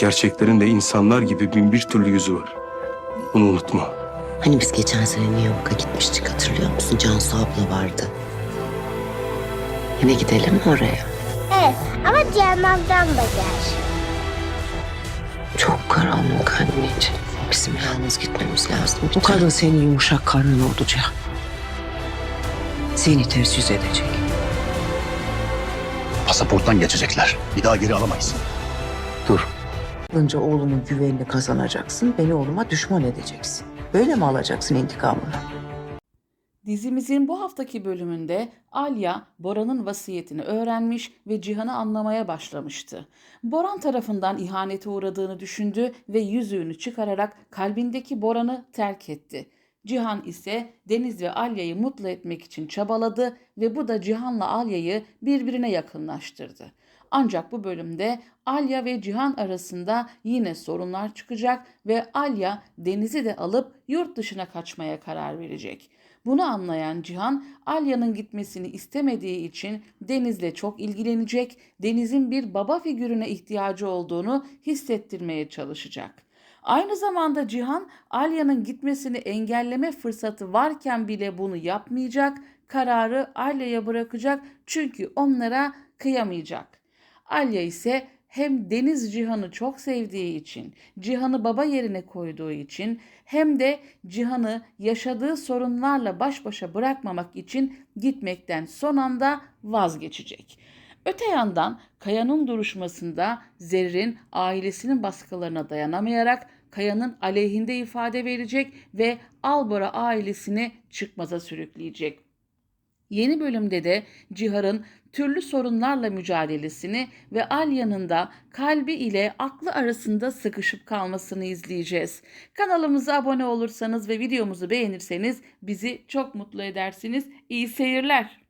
Gerçeklerin de insanlar gibi bin bir türlü yüzü var. Bunu unutma. Hani biz geçen sene New York'a gitmiştik hatırlıyor musun? Cansu abla vardı. Yine gidelim mi oraya? Evet ama Cihan ablam da gel. Çok karanlık anneciğim. Bizim yalnız gitmemiz lazım. Bu kadın senin yumuşak karnın olacak. Seni ters yüz edecek. Pasaporttan geçecekler. Bir daha geri alamayız. Dur. Önce oğlumun güvenini kazanacaksın, beni oğluma düşman edeceksin. Böyle mi alacaksın intikamını? Dizimizin bu haftaki bölümünde Alya Boran'ın vasiyetini öğrenmiş ve Cihan'ı anlamaya başlamıştı. Boran tarafından ihanete uğradığını düşündü ve yüzüğünü çıkararak kalbindeki Boran'ı terk etti. Cihan ise Deniz ve Alya'yı mutlu etmek için çabaladı ve bu da Cihan'la Alya'yı birbirine yakınlaştırdı. Ancak bu bölümde Alya ve Cihan arasında yine sorunlar çıkacak ve Alya Deniz'i de alıp yurt dışına kaçmaya karar verecek. Bunu anlayan Cihan, Alya'nın gitmesini istemediği için Deniz'le çok ilgilenecek, Deniz'in bir baba figürüne ihtiyacı olduğunu hissettirmeye çalışacak. Aynı zamanda Cihan, Alya'nın gitmesini engelleme fırsatı varken bile bunu yapmayacak, kararı Alya'ya bırakacak çünkü onlara kıyamayacak. Alya ise hem Deniz Cihan'ı çok sevdiği için, Cihan'ı baba yerine koyduğu için hem de Cihan'ı yaşadığı sorunlarla baş başa bırakmamak için gitmekten son anda vazgeçecek. Öte yandan Kaya'nın duruşmasında Zerrin ailesinin baskılarına dayanamayarak Kaya'nın aleyhinde ifade verecek ve Albora ailesini çıkmaza sürükleyecek. Yeni bölümde de Cihar'ın türlü sorunlarla mücadelesini ve Alya'nın da kalbi ile aklı arasında sıkışıp kalmasını izleyeceğiz. Kanalımıza abone olursanız ve videomuzu beğenirseniz bizi çok mutlu edersiniz. İyi seyirler.